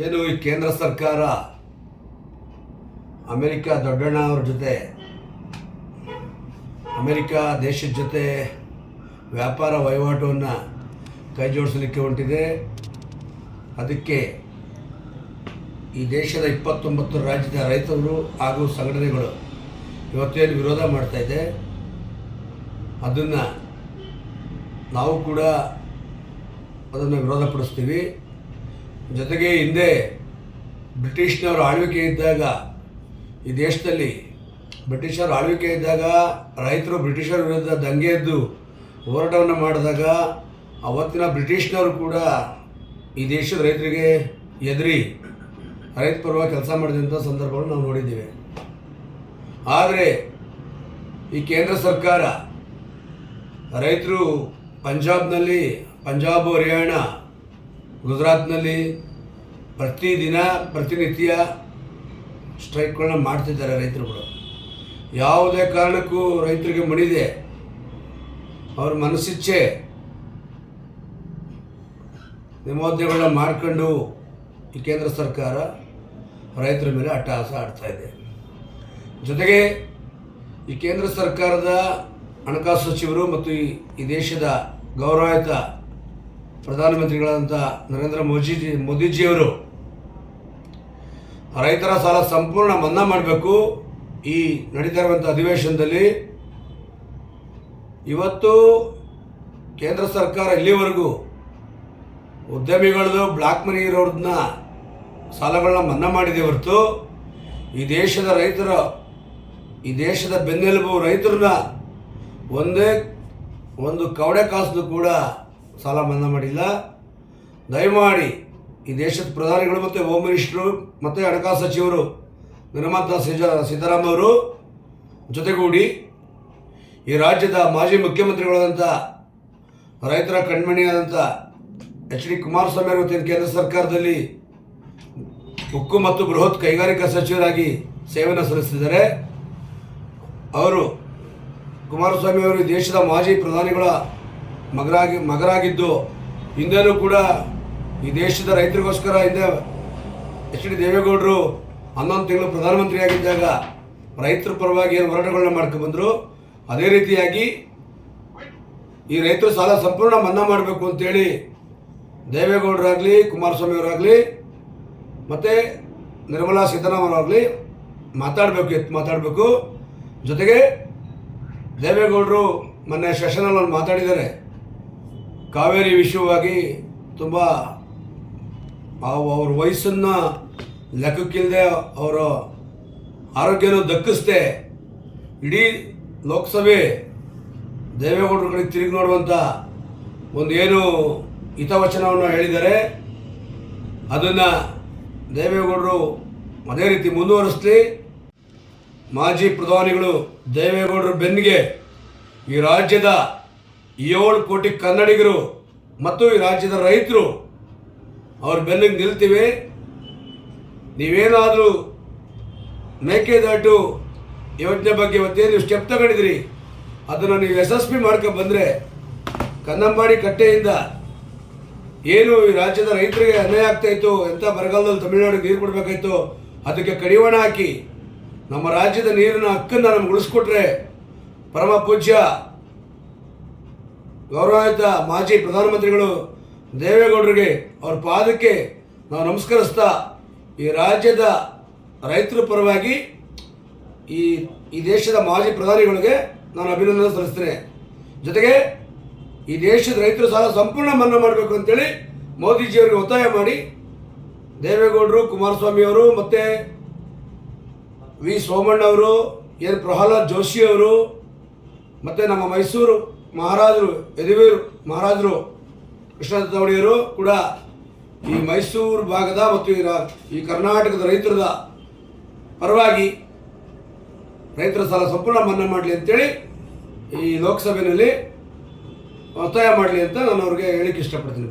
ಏನು ಈ ಕೇಂದ್ರ ಸರ್ಕಾರ ಅಮೆರಿಕ ದೊಡ್ಡಣ್ಣ ಅವ್ರ ಜೊತೆ, ಅಮೆರಿಕ ದೇಶದ ಜೊತೆ ವ್ಯಾಪಾರ ವಹಿವಾಟವನ್ನು ಕೈ ಜೋಡಿಸಲಿಕ್ಕೆ ಹೊಂಟಿದೆ. ಅದಕ್ಕೆ ಈ ದೇಶದ ಇಪ್ಪತ್ತೊಂಬತ್ತು ರಾಜ್ಯದ ರೈತರು ಹಾಗೂ ಸಂಘಟನೆಗಳು ಇವತ್ತೇನು ವಿರೋಧ ಮಾಡ್ತಾಯಿದೆ ಅದನ್ನು ನಾವು ಕೂಡ ಅದನ್ನು ವಿರೋಧಪಡಿಸ್ತೀವಿ. ಜೊತೆಗೆ ಹಿಂದೆ ಬ್ರಿಟಿಷ್ನವರ ಆಳ್ವಿಕೆ ಇದ್ದಾಗ ಈ ದೇಶದಲ್ಲಿ ಬ್ರಿಟಿಷರ ಆಳ್ವಿಕೆ ಇದ್ದಾಗ ರೈತರು ಬ್ರಿಟಿಷರ ವಿರುದ್ಧ ದಂಗೆ ಎದ್ದು ಹೋರಾಟವನ್ನು ಮಾಡಿದಾಗ ಅವತ್ತಿನ ಬ್ರಿಟಿಷ್ನವರು ಕೂಡ ಈ ದೇಶದ ರೈತರಿಗೆ ಎದುರಿ ರೈತ ಪರವಾಗಿ ಕೆಲಸ ಮಾಡಿದಂಥ ಸಂದರ್ಭವನ್ನು ನಾವು ನೋಡಿದ್ದೇವೆ. ಆದರೆ ಈ ಕೇಂದ್ರ ಸರ್ಕಾರ ರೈತರು ಪಂಜಾಬ್ನಲ್ಲಿ ಪಂಜಾಬ್ ಹರಿಯಾಣ ಗುಜರಾತ್ನಲ್ಲಿ ಪ್ರತಿದಿನ ಪ್ರತಿನಿತ್ಯ ಸ್ಟ್ರೈಕ್ಗಳನ್ನ ಮಾಡ್ತಿದ್ದಾರೆ ರೈತರುಗಳು. ಯಾವುದೇ ಕಾರಣಕ್ಕೂ ರೈತರಿಗೆ ಮಣಿದೆ. ಅವ್ರ ಮನಸ್ಸಿಚ್ಛೆ ನಿಮೋದ್ಯಗಳನ್ನ ಮಾಡಿಕೊಂಡು ಈ ಕೇಂದ್ರ ಸರ್ಕಾರ ರೈತರ ಮೇಲೆ ಅಟ್ಟಹಾಸ ಆಡ್ತಾ ಇದೆ. ಜೊತೆಗೆ ಈ ಕೇಂದ್ರ ಸರ್ಕಾರದ ಹಣಕಾಸು ಸಚಿವರು ಮತ್ತು ಈ ದೇಶದ ಗೌರವಾಯುತ ಪ್ರಧಾನಮಂತ್ರಿಗಳಾದಂಥ ನರೇಂದ್ರ ಮೋದಿಜಿ ಮೋದಿಜಿಯವರು, ರೈತರ ಸಾಲ ಸಂಪೂರ್ಣ ಮನ್ನಾ ಮಾಡಬೇಕು. ಈ ನಡೀತಾ ಇರುವಂಥ ಅಧಿವೇಶನದಲ್ಲಿ ಇವತ್ತು ಕೇಂದ್ರ ಸರ್ಕಾರ ಇಲ್ಲಿವರೆಗೂ ಉದ್ಯಮಿಗಳದು ಬ್ಲಾಕ್ ಮನಿ ಇರೋದನ್ನ ಸಾಲಗಳನ್ನ ಮನ್ನಾ ಮಾಡಿದೆ ಹೊರತು ಈ ದೇಶದ ರೈತರ, ಈ ದೇಶದ ಬೆನ್ನೆಲುಬು ರೈತರನ್ನ ಒಂದೇ ಒಂದು ಕವಡೆ ಕಾಸು ಕೂಡ ಸಾಲ ಮನ್ನಾ ಮಾಡಿಲ್ಲ. ದಯಮಾಡಿ ಈ ದೇಶದ ಪ್ರಧಾನಿಗಳು ಮತ್ತು ಹೋಮ್ ಮಿನಿಸ್ಟ್ರು ಮತ್ತು ಹಣಕಾಸು ಸಚಿವರು ನಿರ್ಮಾತ ಸಿಜ ಅವರು ಜೊತೆಗೂಡಿ ಈ ರಾಜ್ಯದ ಮಾಜಿ ಮುಖ್ಯಮಂತ್ರಿಗಳಾದಂಥ ರೈತರ ಕಣ್ಮಣಿಯಾದಂಥ ಎಚ್ ಡಿ ಕುಮಾರಸ್ವಾಮಿ ಅವರು ಕೇಂದ್ರ ಸರ್ಕಾರದಲ್ಲಿ ಉಕ್ಕು ಮತ್ತು ಬೃಹತ್ ಕೈಗಾರಿಕಾ ಸಚಿವರಾಗಿ ಸೇವೆಯನ್ನು ಸಲ್ಲಿಸಿದ್ದಾರೆ. ಅವರು ಕುಮಾರಸ್ವಾಮಿ ಅವರು ದೇಶದ ಮಾಜಿ ಪ್ರಧಾನಿಗಳ ಮಗರಾಗಿ, ಮಗರಾಗಿದ್ದು, ಹಿಂದೆನೂ ಕೂಡ ಈ ದೇಶದ ರೈತರಿಗೋಸ್ಕರ ಹಿಂದೆ ಎಚ್ ಡಿ ದೇವೇಗೌಡರು ಹನ್ನೊಂದು ತಿಂಗಳು ಪ್ರಧಾನಮಂತ್ರಿಯಾಗಿದ್ದಾಗ ರೈತರ ಪರವಾಗಿ ಏನು ಹೋರಾಟಗಳನ್ನ ಮಾಡ್ಕೊಂಡು ಬಂದರು. ಅದೇ ರೀತಿಯಾಗಿ ಈ ರೈತರು ಸಾಲ ಸಂಪೂರ್ಣ ಮನ್ನಾ ಮಾಡಬೇಕು ಅಂತೇಳಿ ದೇವೇಗೌಡರಾಗಲಿ ಕುಮಾರಸ್ವಾಮಿ ಅವರಾಗಲಿ ಮತ್ತು ನಿರ್ಮಲಾ ಸೀತಾರಾಮನ್ ಮಾತಾಡಬೇಕು, ಎತ್ತು ಮಾತಾಡಬೇಕು. ಜೊತೆಗೆ ದೇವೇಗೌಡರು ಮೊನ್ನೆ ಸೆಷನಲ್ಲಿ ಮಾತಾಡಿದ್ದಾರೆ. ಕಾವೇರಿ ವಿಷಯವಾಗಿ ತುಂಬ ಅವ್ರ ವಯಸ್ಸನ್ನು ಲೆಕ್ಕಕ್ಕಿಲ್ಲದೆ ಅವರ ಆರೋಗ್ಯನ ದಕ್ಕಿಸ್ದೆ ಇಡೀ ಲೋಕಸಭೆ ದೇವೇಗೌಡರ ಕಡೆ ತಿರುಗಿ ನೋಡುವಂಥ ಒಂದು ಏನು ಹಿತವಚನವನ್ನು ಹೇಳಿದ್ದಾರೆ ಅದನ್ನು ದೇವೇಗೌಡರು ಅದೇ ರೀತಿ ಮುಂದುವರಿಸಲಿ. ಮಾಜಿ ಪ್ರಧಾನಿಗಳು ದೇವೇಗೌಡರ ಬೆನ್ನಿಗೆ ಈ ರಾಜ್ಯದ ಏಳು ಕೋಟಿ ಕನ್ನಡಿಗರು ಮತ್ತು ಈ ರಾಜ್ಯದ ರೈತರು ಅವ್ರ ಬೆನ್ನಿಗೆ ನಿಲ್ತೀವಿ. ನೀವೇನಾದರೂ ಮೇಕೆದಾಟು ಯೋಜನೆ ಬಗ್ಗೆ ಇವತ್ತೇನು ಸ್ಟೆಪ್ ತಗೊಂಡಿದ್ರಿ ಅದನ್ನು ನೀವು ಯಶಸ್ವಿ ಮಾಡ್ಕೊಂಡು ಬಂದರೆ ಕನ್ನಂಬಾಡಿ ಕಟ್ಟೆಯಿಂದ ಏನು ಈ ರಾಜ್ಯದ ರೈತರಿಗೆ ಅನ್ಯಾಯ ಆಗ್ತಾಯಿತ್ತು ಎಂಥ ಬರಗಾಲದಲ್ಲಿ ತಮಿಳುನಾಡಿಗೆ ನೀರು ಕೊಡಬೇಕಾಯ್ತು, ಅದಕ್ಕೆ ಕಡಿವಾಣ ಹಾಕಿ ನಮ್ಮ ರಾಜ್ಯದ ನೀರಿನ ಹಕ್ಕನ್ನು ನಮ್ಗೆ ಉಳಿಸ್ಕೊಟ್ರೆ ಪರಮ ಪೂಜ್ಯ ಗೌರವಾಯುತ ಮಾಜಿ ಪ್ರಧಾನಮಂತ್ರಿಗಳು ದೇವೇಗೌಡರಿಗೆ ಅವ್ರ ಪಾದಕ್ಕೆ ನಾವು ನಮಸ್ಕರಿಸ್ತಾ ಈ ರಾಜ್ಯದ ರೈತರ ಪರವಾಗಿ ಈ ಈ ದೇಶದ ಮಾಜಿ ಪ್ರಧಾನಿಗಳಿಗೆ ನಾನು ಅಭಿನಂದನೆ ಸಲ್ಲಿಸ್ತೇನೆ. ಜೊತೆಗೆ ಈ ದೇಶದ ರೈತರು ಸಹ ಸಂಪೂರ್ಣ ಮನ್ನಾ ಮಾಡಬೇಕು ಅಂತೇಳಿ ಮೋದಿಜಿಯವರಿಗೆ ಒತ್ತಾಯ ಮಾಡಿ ದೇವೇಗೌಡರು, ಕುಮಾರಸ್ವಾಮಿ ಅವರು ಮತ್ತು ವಿ ಸೋಮಣ್ಣ ಅವರು, ಎನ್ ಪ್ರಹ್ಲಾದ್ ಜೋಶಿ ಅವರು ಮತ್ತು ನಮ್ಮ ಮೈಸೂರು ಮಹಾರಾಜರು, ಯದುವೀರು ಮಹಾರಾಜರು ಕೃಷ್ಣದವಡಿಯರು ಕೂಡ ಈ ಮೈಸೂರು ಭಾಗದ ಮತ್ತು ಈ ಕರ್ನಾಟಕದ ರೈತರದ ಪರವಾಗಿ ರೈತರ ಸಾಲ ಸಂಪೂರ್ಣ ಮನ್ನಾ ಮಾಡಲಿ ಅಂತೇಳಿ ಈ ಲೋಕಸಭೆಯಲ್ಲಿ ಒತ್ತಾಯ ಮಾಡಲಿ ಅಂತ ನಾನು ಅವ್ರಿಗೆ ಹೇಳಿಕ್ಕೆ ಇಷ್ಟಪಡ್ತೀನಿ.